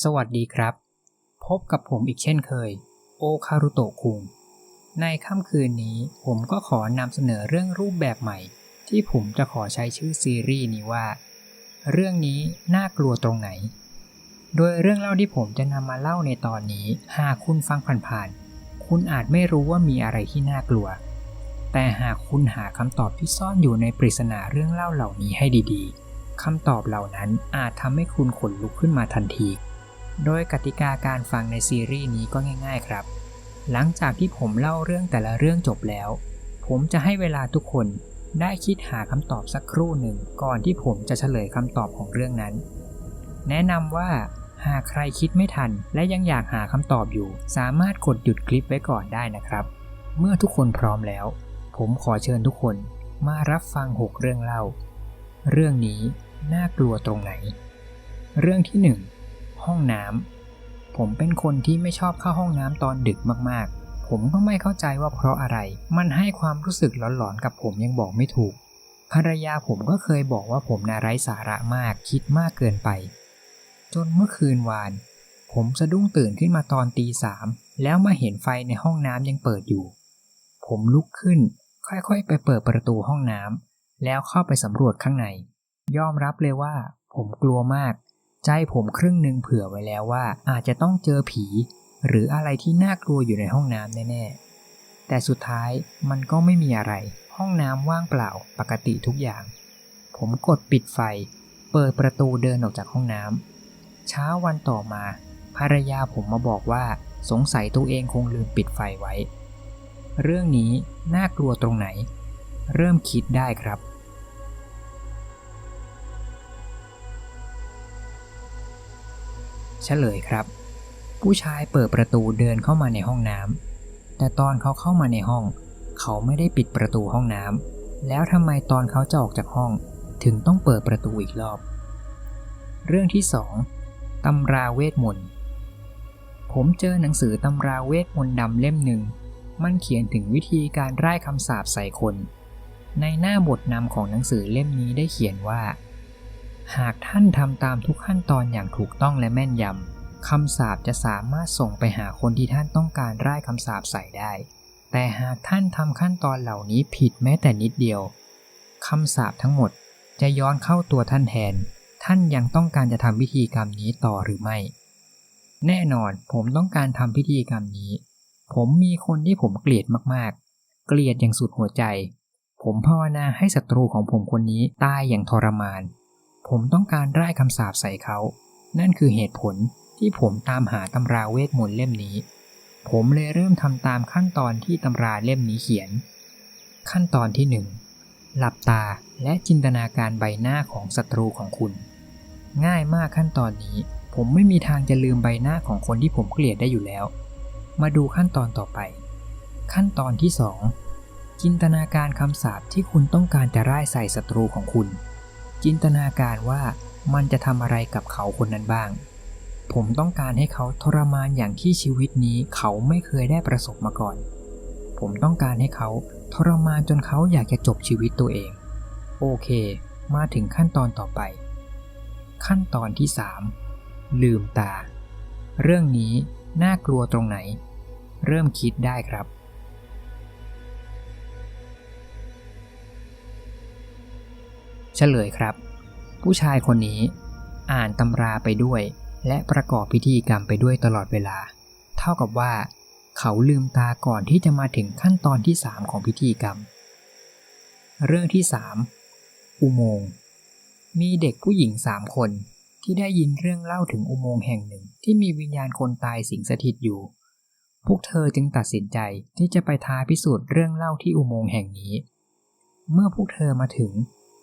สวัสดีครับ พบกับผมอีกเช่นเคย โอคารุโตะคุง ในค่ำคืนนี้ผมก็ขอนำเสนอเรื่องรูปแบบใหม่ ที่ผมจะขอใช้ชื่อซีรีส์นี้ว่า เรื่องนี้น่ากลัวตรงไหน โดยเรื่องเล่าที่ผมจะนำมาเล่าในตอนนี้ หากคุณฟังผ่านๆ คุณอาจไม่รู้ว่ามีอะไรที่น่ากลัว แต่หากคุณหาคำตอบที่ซ่อนอยู่ในปริศนาเรื่องเล่าเหล่านี้ให้ดีๆคำตอบเหล่านั้นอาจทำให้คุณขนลุกขึ้นมาทันที โดยกติกาการฟังในซีรีส์นี้ก็ง่าย ๆ ครับ หลังจากที่ผมเล่าเรื่องแต่ละเรื่องจบแล้ว ผมจะให้เวลาทุกคนได้คิดหาคำตอบสักครู่หนึ่งก่อนที่ผมจะเฉลยคำตอบของเรื่องนั้น แนะนำว่าหากใครคิดไม่ทันและยังอยากหาคำตอบอยู่ สามารถกดหยุดคลิปไว้ก่อนได้นะครับ เมื่อทุกคนพร้อมแล้ว ผมขอเชิญทุกคนมารับฟัง 6 เรื่องเล่า เรื่องนี้น่ากลัวตรงไหน เรื่องที่1 ห้องน้ำผมเป็นคนที่ไม่ชอบเข้าห้องน้ำตอนดึกมากๆ ผมก็ไม่เข้าใจว่าเพราะอะไร มันให้ความรู้สึกหลอนๆกับผมยังบอกไม่ถูก ภรรยาผมก็เคยบอกว่าผมน่าไร้สาระมากคิดมากเกินไป จนเมื่อคืนวาน ผมสะดุ้งตื่นขึ้นมาตอนตีสามแล้วมาเห็นไฟในห้องน้ำยังเปิดอยู่ ผมลุกขึ้น ค่อยๆ ไปเปิดประตูห้องน้ำแล้วเข้าไปสำรวจข้างใน ยอมรับเลยว่า ผมกลัวมาก ใจผมครึ่งหนึ่งเผื่อไว้แล้วว่าอาจจะต้องเจอผี หรืออะไรที่น่ากลัวอยู่ในห้องน้ำแน่ๆ แต่สุดท้ายมันก็ไม่มีอะไร ห้องน้ำว่างเปล่าปกติทุกอย่าง ผมกดปิดไฟ เปิดประตูเดินออกจากห้องน้ำเช้าวันต่อมา ภรรยาผมมาบอกว่าสงสัยตัวเองคงลืมปิดไฟไว้ เรื่องนี้น่ากลัวตรงไหน เริ่มคิดได้ครับ เฉลยครับ ผู้ชายเปิดประตูเดินเข้ามาในห้องน้ำแต่ตอนเขาเข้ามาในห้อง เขาไม่ได้ปิดประตูห้องน้ำแล้วทำไมตอนเขาจะออกจากห้อง ถึงต้องเปิดประตูอีกรอบ เรื่องที่สองตำราเวทมนต์ผมเจอหนังสือตำราเวทมนต์ดำเล่มหนึ่ง มันเขียนถึงวิธีการไร้คำสาปใส่คน ในหน้าบทนำของหนังสือเล่มนี้ได้เขียนว่า หากท่านทำตามทุกขั้นตอนอย่างถูกต้องและแม่นยำคำสาปจะสามารถส่งไปหาคนที่ท่านต้องการไร้คำสาปใส่ได้ แต่หากท่านทำขั้นตอนเหล่านี้ผิดแม้แต่นิดเดียวคำสาปทั้งหมดจะย้อนเข้าตัวท่านแทน ท่านยังต้องการจะทำพิธีกรรมนี้ต่อหรือไม่ แน่นอนผมต้องการทำพิธีกรรมนี้ ผมมีคนที่ผมเกลียดมากๆ เกลียดอย่างสุดหัวใจ ผมภาวนาให้ศัตรูของผมคนนี้ตายอย่างทรมาน ผมต้องการไร้คำสาปใส่เขา นั่นคือเหตุผลที่ผมตามหาตำราเวทมนต์เล่มนี้ ผมเลยเริ่มทำตามขั้นตอนที่ตำราเล่มนี้เขียน ขั้นตอนที่หนึ่งหลับตาและจินตนาการใบหน้าของศัตรูของคุณ ง่ายมากขั้นตอนนี้ ผมไม่มีทางจะลืมใบหน้าของคนที่ผมเกลียดได้อยู่แล้ว มาดูขั้นตอนต่อไป ขั้นตอนที่ 2 จินตนาการคำสาปที่คุณต้องการจะร่ายใส่ศัตรูของคุณ จินตนาการว่ามันจะทำอะไรกับเขาคนนั้นบ้าง ผมต้องการให้เขาทรมานอย่างที่ชีวิตนี้เขาไม่เคยได้ประสบมาก่อน ผมต้องการให้เขาทรมานจนเขาอยากจะจบชีวิตตัวเอง โอเค มาถึงขั้นตอนต่อไป ขั้นตอนที่ 3 ลืมตา เรื่องนี้น่ากลัวตรงไหน เริ่มคิดได้ครับ เฉลยครับ ผู้ชายคนนี้อ่านตำราไปด้วย และประกอบพิธีกรรมไปด้วยตลอดเวลา เท่ากับว่า เขาลืมตาก่อนที่จะมาถึงขั้นตอนที่ 3 ของพิธีกรรม เรื่องที่ 3 อุโมงค์มีเด็กผู้หญิง3คนที่ได้ยินเรื่องเล่าถึงอุโมงค์แห่งหนึ่งที่มีวิญญาณคนตายสิงสถิตอยู่ พวกเธอจึงตัดสินใจที่จะไปท้าพิสูจน์เรื่องเล่าที่อุโมงค์แห่งนี้ เมื่อพวกเธอมาถึง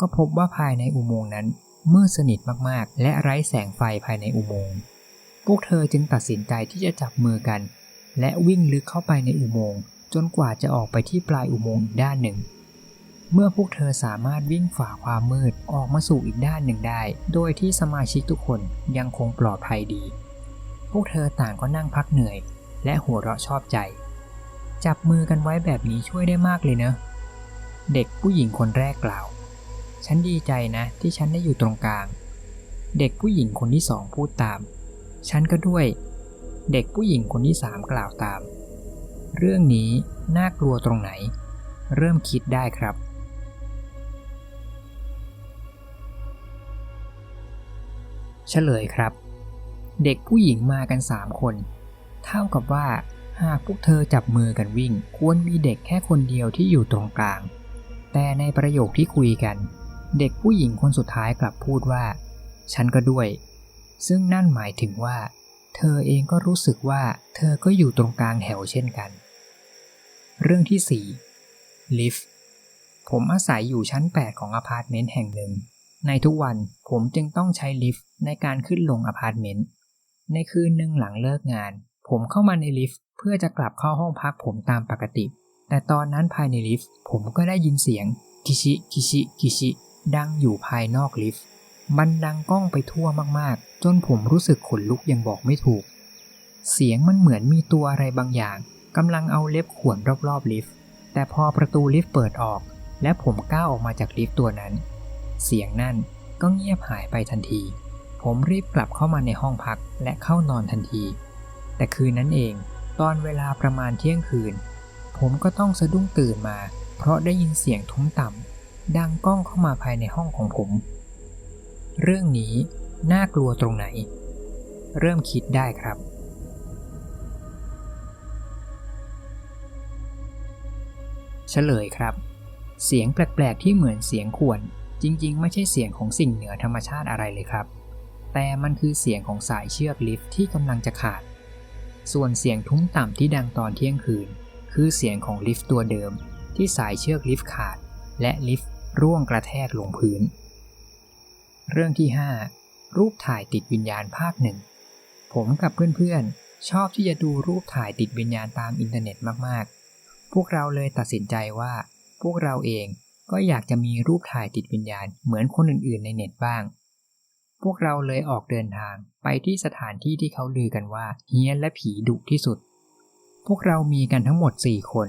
ก็พบว่าภายในอุโมงค์นั้นมืดสนิทมากๆ และไร้แสงไฟภายในอุโมงค์พวกเธอจึงตัดสินใจที่จะจับมือกัน และวิ่งลึกเข้าไปในอุโมงค์จนกว่าจะออกไปที่ปลายอุโมงค์อีกด้านหนึ่ง เมื่อพวกเธอสามารถวิ่งฝ่าความมืดออกมาสู่อีกด้านหนึ่งได้ โดยที่สมาชิกทุกคนยังคงปลอดภัยดี พวกเธอต่างก็นั่งพักเหนื่อย และหัวเราะชอบใจ จับมือกันไว้แบบนี้ช่วยได้มากเลยเนอะเด็กผู้หญิงคนแรกกล่าว ฉันดีใจนะที่ฉันได้อยู่ตรงกลาง เด็กผู้หญิงคนที่สองพูดตาม ฉันก็ด้วย เด็กผู้หญิงคนที่สามกล่าวตาม เรื่องนี้น่ากลัวตรงไหน เริ่มคิดได้ครับ เฉลยครับ เด็กผู้หญิงมากันสามคน เท่ากับว่าหากพวกเธอจับมือกันวิ่ง ควรมีเด็กแค่คนเดียวที่อยู่ตรงกลาง แต่ในประโยคที่คุยกัน เด็กผู้หญิงคนสุดท้ายกลับพูดว่า ฉันก็ด้วย ซึ่งนั่นหมายถึงว่า เธอเองก็รู้สึกว่า เธอก็อยู่ตรงกลางแถวเช่นกัน เรื่องที่ 4 ลิฟต์ผมอาศัยอยู่ชั้น 8 ของอพาร์ตเมนต์แห่งหนึ่ง ในทุกวันผมจึงต้องใช้ลิฟต์ในการขึ้นลงอพาร์ตเมนต์ ในคืนหนึ่งหลังเลิกงาน ผมเข้ามาในลิฟต์เพื่อจะกลับเข้าห้องพักผมตามปกติ แต่ตอนนั้นภายในลิฟต์ผมก็ได้ยินเสียง กิชิ กิชิ กิชิ ดังอยู่ภายนอกลิฟต์ มันดังก้องไปทั่วมากๆ จนผมรู้สึกขนลุกยังบอกไม่ถูก เสียงมันเหมือนมีตัวอะไรบางอย่างกำลังเอาเล็บข่วนรอบๆลิฟต์ แต่พอประตูลิฟต์เปิดออก และผมก้าวออกมาจากลิฟต์ตัวนั้น เสียงนั่นก็เงียบหายไปทันที ผมรีบกลับเข้ามาในห้องพักและเข้านอนทันที แต่คืนนั้นเอง ตอนเวลาประมาณเที่ยงคืน ผมก็ต้องสะดุ้งตื่นมา เพราะได้ยินเสียงทุ้มต่ำ ดังก้องเข้ามาภายในห้องของผม เรื่องนี้น่ากลัวตรงไหน เริ่มคิดได้ครับ เฉลยครับ เสียงแปลกๆที่เหมือนเสียงข่วน จริงๆ ไม่ใช่เสียงของสิ่งเหนือธรรมชาติอะไรเลยครับ แต่มันคือเสียงของสายเชือกลิฟต์ที่กำลังจะขาด ส่วนเสียงทุ้มต่ำที่ดังตอนเที่ยงคืน คือเสียงของลิฟต์ตัวเดิมที่สายเชือกลิฟต์ขาด และลิฟต์ ร่วงกระแทกลงพื้น เรื่องที่ 5 รูปถ่ายติดวิญญาณภาคหนึ่ง ผมกับเพื่อนๆ ชอบที่จะดูรูปถ่ายติดวิญญาณตามอินเทอร์เน็ตมากๆ พวกเราเลยตัดสินใจว่า พวกเราเองก็อยากจะมีรูปถ่ายติดวิญญาณเหมือนคนอื่นๆ ในเน็ตบ้าง พวกเราเลยออกเดินทางไปที่สถานที่ที่เขาลือกันว่าเฮี้ยนและผีดุที่สุด พวกเรามีกันทั้งหมด 4 คน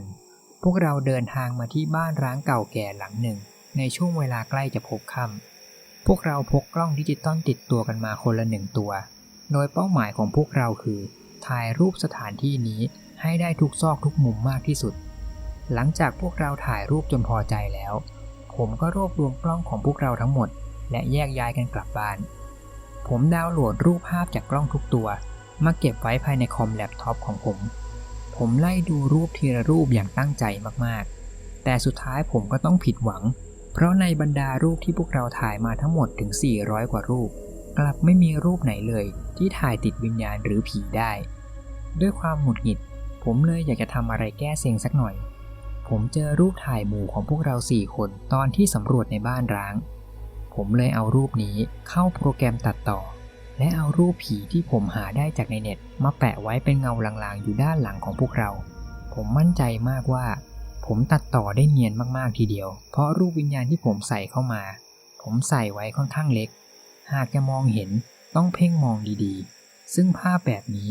พวกเราเดินทางมาที่บ้านร้างเก่าแก่หลังหนึ่ง ในช่วงเวลาใกล้จะพบค่ำพวกเราพกกล้องดิจิตอลติดตัวกันมาคนละหนึ่งตัว โดยเป้าหมายของพวกเราคือ ถ่ายรูปสถานที่นี้ให้ได้ทุกซอกทุกมุมมากที่สุด หลังจากพวกเราถ่ายรูปจนพอใจแล้ว ผมก็รวบรวมกล้องของพวกเราทั้งหมด และแยกย้ายกันกลับบ้าน ผมดาวน์โหลดรูปภาพจากกล้องทุกตัวมาเก็บไว้ภายในคอมแล็ปท็อปของผม ผมไล่ดูรูปทีละรูปอย่างตั้งใจมากๆ แต่สุดท้ายผมก็ต้องผิดหวัง เพราะในบรรดารูปที่พวกเราถ่ายมาทั้งหมดถึง 400 กว่ารูป กลับไม่มีรูปไหนเลย ที่ถ่ายติดวิญญาณหรือผีได้ ด้วยความหงุดหงิด ผมเลยอยากจะทำอะไรแก้เซ็งสักหน่อย ผมเจอรูปถ่ายหมู่ของพวกเราสี่คนตอนที่สำรวจในบ้านร้าง ผมเลยเอารูปนี้เข้าโปรแกรมตัดต่อ และเอารูปผีที่ผมหาได้จากในเน็ต มาแปะไว้เป็นเงาลางๆ อยู่ด้านหลังของพวกเรา ผมมั่นใจมากว่า ผมตัดต่อได้เนียนมากๆทีเดียว เพราะรูปวิญญาณที่ผมใส่เข้ามา ผมใส่ไว้ค่อนข้างเล็ก หากจะมองเห็นต้องเพ่งมองดีๆ ซึ่งภาพแบบนี้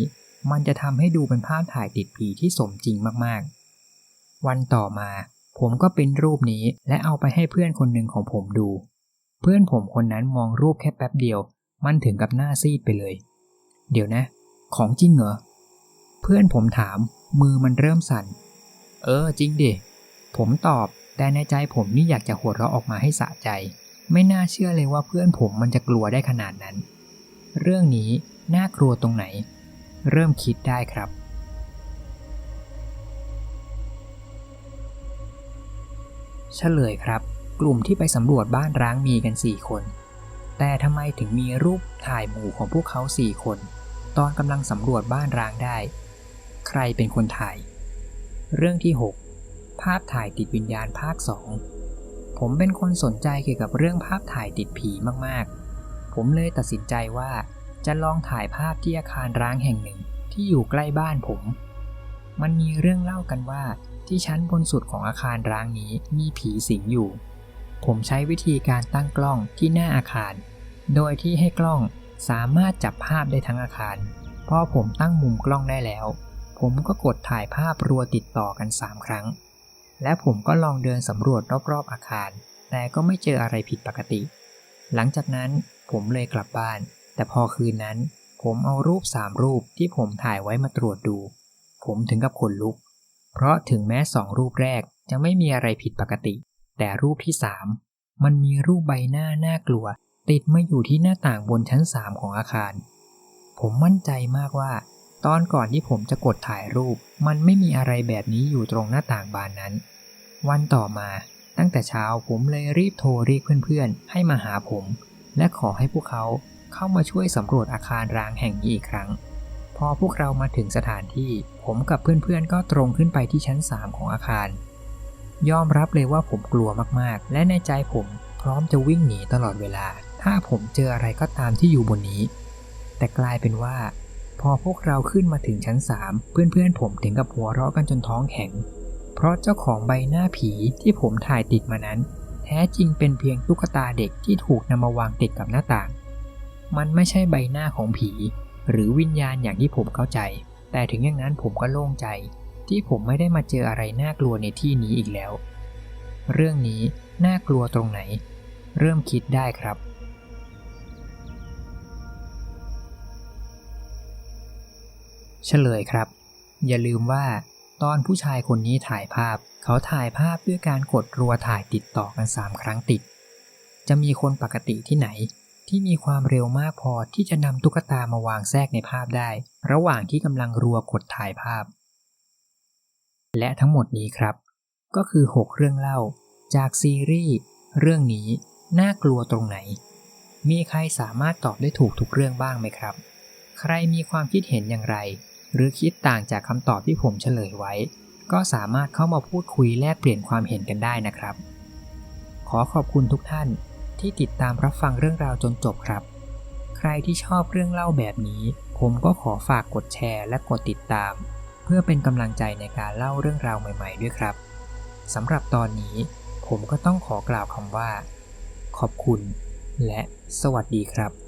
มันจะทำให้ดูเป็นภาพถ่ายติดผีที่สมจริงมากๆ วันต่อมา ผมก็เป็นรูปนี้และเอาไปให้เพื่อนคนหนึ่งของผมดู เพื่อนผมคนนั้นมองรูปแค่แป๊บเดียว มันถึงกับหน้าซีดไปเลย เดี๋ยวนะ ของจริงเหรอ เพื่อนผมถามมือมันเริ่มสั่น เออจริงดิ ผมตอบ แต่ในใจผมนี่อยากจะหัวเราะออกมาให้สะใจ ไม่น่าเชื่อเลยว่าเพื่อนผมมันจะกลัวได้ขนาดนั้น เรื่องนี้น่ากลัวตรงไหน เริ่มคิดได้ครับ เฉลยครับ กลุ่มที่ไปสำรวจบ้านร้างมีกัน 4 คน แต่ทำไมถึงมีรูปถ่ายหมู่ของพวกเขา 4 คน ตอนกำลังสำรวจบ้านร้างได้ ใครเป็นคนถ่าย เรื่องที่ 6 ภาพถ่ายติดวิญญาณภาค 2 ผมเป็นคนสนใจเกี่ยวกับเรื่องภาพถ่ายติดผีมากๆ ผมเลยตัดสินใจว่าจะลองถ่ายภาพที่อาคารร้างแห่งหนึ่งที่อยู่ใกล้บ้านผม มันมีเรื่องเล่ากันว่าที่ชั้นบนสุดของอาคารร้างนี้มีผีสิงอยู่ ผมใช้วิธีการตั้งกล้องที่หน้าอาคาร โดยที่ให้กล้องสามารถจับภาพได้ทั้งอาคาร พอผมตั้งมุมกล้องได้แล้ว ผมก็กดถ่ายภาพรัวติดต่อกัน 3 ครั้ง และผมก็ลองเดินสำรวจรอบๆอาคาร แต่ก็ไม่เจออะไรผิดปกติ หลังจากนั้นผมเลยกลับบ้าน แต่พอคืนนั้นผผมเอารูปสามรูปที่ผมถ่ายไว้มาตรวจดู ผมถึงกับขนลุก เพราะถึงแม้สองรูปแรกจะไม่มีอะไรผิดปกติ แต่รูปที่สามมันมีรูปใบหน้าน่ากลัว ติดมาอยู่ที่หน้าต่างบนชั้นสามของอาคาร ผมมั่นใจมากว่า ตอนก่อนที่ผมจะกดถ่ายรูป มันไม่มีอะไรแบบนี้อยู่ตรงหน้าต่างบานนั้น วันต่อมาตั้งแต่เช้าผมเลยรีบโทรเรียกเพื่อนๆ ให้มาหาผม และขอให้พวกเขาเข้ามาช่วยสำรวจอาคารร้างแห่งนี้อีกครั้ง พอพวกเรามาถึงสถานที่ ผมกับเพื่อนๆ ก็ตรงขึ้นไปที่ชั้น 3 ของอาคาร ยอมรับเลยว่าผมกลัวมากๆ และในใจผมพร้อมจะวิ่งหนีตลอดเวลา ถ้าผมเจออะไรก็ตามที่อยู่บนนี้ แต่กลายเป็นว่า พอพวกเราขึ้นมาถึงชั้น3เพื่อนๆผมถึงกับหัวเราะกันจนท้องแข็ง เพราะเจ้าของใบหน้าผีที่ผมถ่ายติดมานั้น แท้จริงเป็นเพียงตุ๊กตาเด็กที่ถูกนำมาวางติดกับหน้าต่าง มันไม่ใช่ใบหน้าของผี หรือวิญญาณอย่างที่ผมเข้าใจ แต่ถึงอย่างนั้นผมก็โล่งใจ ที่ผมไม่ได้มาเจออะไรน่ากลัวในที่นี้อีกแล้ว เรื่องนี้น่ากลัวตรงไหน เริ่มคิดได้ครับ เฉลยครับ อย่าลืมว่า ตอนผู้ชายคนนี้ถ่ายภาพ เขาถ่ายภาพด้วยการกดรัวถ่ายติดต่อกัน 3 ครั้งติด จะมีคนปกติที่ไหน ที่มีความเร็วมากพอที่จะนำตุ๊กตามาวางแทรกในภาพได้ ระหว่างที่กำลังรัวกดถ่ายภาพ และทั้งหมดนี้ครับ ก็คือ 6 เรื่องเล่า จากซีรีส์เรื่องนี้น่ากลัวตรงไหน มีใครสามารถตอบได้ถูกทุกเรื่องบ้างไหมครับ ใครมีความคิดเห็นอย่างไร หรือคิดต่างจากคำตอบที่ผมเฉลยไว้ ก็สามารถเข้ามาพูดคุยแลกเปลี่ยนความเห็นกันได้นะครับ ขอขอบคุณทุกท่านที่ติดตามรับฟังเรื่องราวจนจบครับ ใครที่ชอบเรื่องเล่าแบบนี้ ผมก็ขอฝากกดแชร์และกดติดตาม เพื่อเป็นกำลังใจในการเล่าเรื่องราวใหม่ ๆ ด้วยครับสำหรับตอนนี้ ผมก็ต้องขอกล่าวคำว่า ขอบคุณ และสวัสดีครับ